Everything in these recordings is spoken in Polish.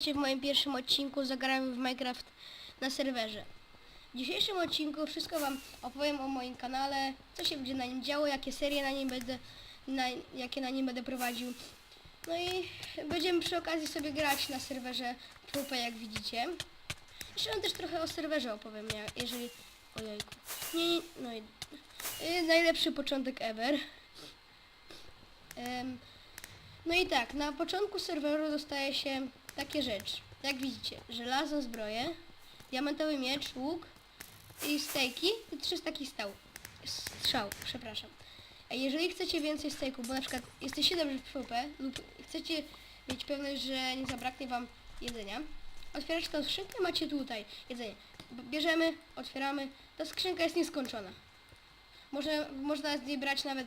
W moim pierwszym odcinku Zagramy w Minecraft na serwerze. W dzisiejszym odcinku wszystko Wam opowiem o moim kanale, co się będzie na nim działo, jakie serie na nim będę, na, jakie na nim będę prowadził. No i będziemy przy okazji sobie grać na serwerze PvP, jak widzicie. Jeszcze Wam też trochę o serwerze opowiem, jeżeli... Ojejku. Nie, nie, no i... y, najlepszy początek ever. No i tak, na początku serweru dostaje się takie rzeczy. Jak widzicie, żelazną zbroję, diamentowy miecz, łuk i stejki i trzy taki stał. Strzał, przepraszam. A jeżeli chcecie więcej stejków, bo na przykład jesteście dobrzy w PvP lub chcecie mieć pewność, że nie zabraknie wam jedzenia, otwieracie tą skrzynkę, macie tutaj jedzenie. Bierzemy, otwieramy, ta skrzynka jest nieskończona. Może, można z niej brać nawet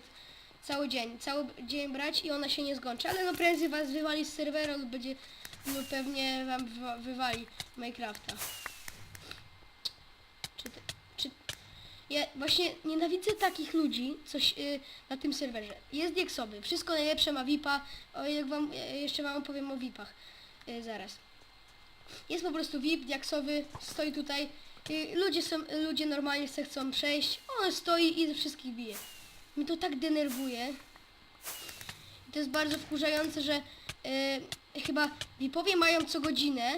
cały dzień, cały dzień brać i ona się nie zkończy, ale no prędzej was wywali z serwera lub będzie, lub pewnie wam wywa- wywali Minecrafta. Czy, czy ja właśnie nienawidzę takich ludzi coś y, na tym serwerze. Jest Dieksowy, wszystko najlepsze ma VIPa, o jak wam, jeszcze wam opowiem o VIPach y, zaraz. Jest po prostu VIP, Diaksowy, stoi tutaj. y, Ludzie są, ludzie normalnie se chcą przejść. On stoi i wszystkich bije. Mnie to tak denerwuje. I to jest bardzo wkurzające, że y, chyba VIPowie mają co godzinę,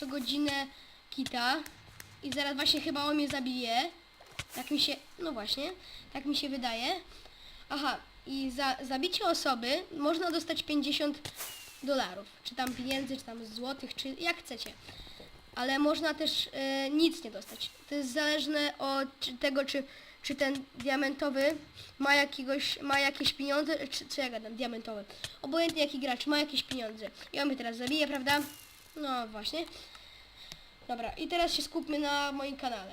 co godzinę kita i zaraz właśnie chyba on mnie zabije. Tak mi się, no właśnie, tak mi się wydaje. Aha, i za zabicie osoby można dostać 50 dolarów, czy tam pieniędzy, czy tam złotych, czy jak chcecie. Ale można też e, nic nie dostać. To jest zależne od tego, czy, czy ten diamentowy ma jakiegoś, ma jakieś pieniądze, czy co ja gadam, diamentowy. Obojętnie jaki gracz ma jakieś pieniądze. I on mnie teraz zabije, prawda? No właśnie. Dobra, i teraz się skupmy na moim kanale.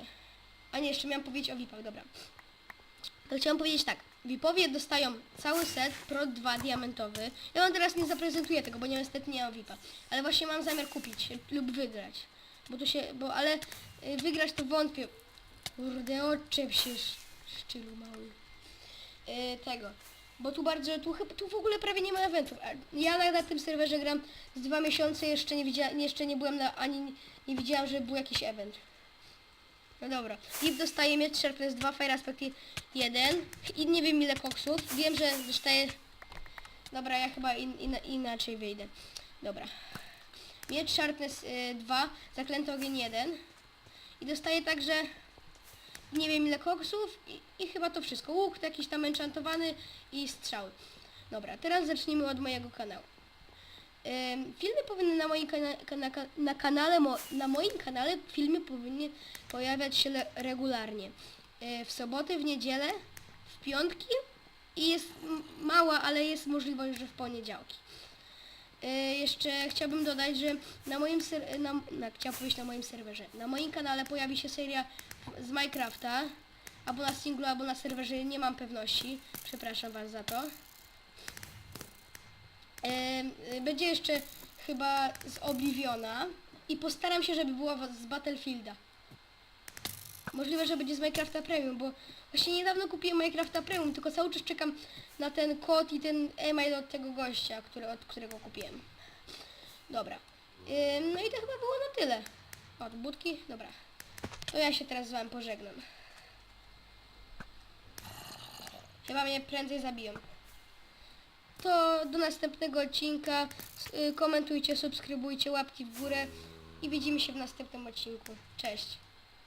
A nie, jeszcze miałam powiedzieć o VIP-ach, dobra. To chciałam powiedzieć tak. VIP-owie dostają cały set Pro 2 diamentowy. Ja wam teraz nie zaprezentuję tego, bo nie, niestety nie mam VIP-a. Ale właśnie mam zamiar kupić lub wygrać. Bo to się, bo ale y, wygrać to wątpię. Kurde, odczep się sz- szczylu mały. Y, tego. Bo tu bardzo, tu, chyba- tu w ogóle prawie nie ma eventów. Ja na, na tym serwerze gram z dwa miesiące, jeszcze nie widziałem, jeszcze nie byłem na, ani nie, nie widziałam, że był jakiś event. No dobra. VIP dostaje miecz Sharpness 2, Fire Aspect 1 i nie wiem ile koksów. Wiem, że dostaje... Dobra, ja chyba in, in, inaczej wyjdę. Dobra. Miecz Sharpness y, 2, Zaklęty Ogień 1 i dostaje także nie wiem ile koksów i, i chyba to wszystko. Łuk jakiś tam enchantowany i strzały. Dobra, teraz zacznijmy od mojego kanału. Ym, filmy powinny na moim, kana kana na, kanale, mo na moim kanale filmy powinny pojawiać się regularnie. Yy, w soboty, w niedzielę, w piątki i jest mała, ale jest możliwość, że w poniedziałki. Yy, jeszcze chciałbym dodać, że na moim ser- na, na, powiedzieć na moim serwerze. Na moim kanale pojawi się seria z Minecrafta, albo na singlu, albo na serwerze, nie mam pewności. Przepraszam was za to. Em, y, Będzie jeszcze chyba z Obliviona i postaram się, żeby była z Battlefielda. Możliwe, że będzie z Minecrafta Premium, bo właśnie niedawno kupiłem Minecrafta Premium, tylko cały czas czekam na ten kod i ten e-mail od tego gościa, który, od którego kupiłem. Dobra. Ym, no i to chyba było na tyle. O, tu budki? Dobra. To ja się teraz z wami pożegnam. Chyba mnie prędzej zabiją to do następnego odcinka. Y, Komentujcie, subskrybujcie, łapki w górę i widzimy się w następnym odcinku. Cześć!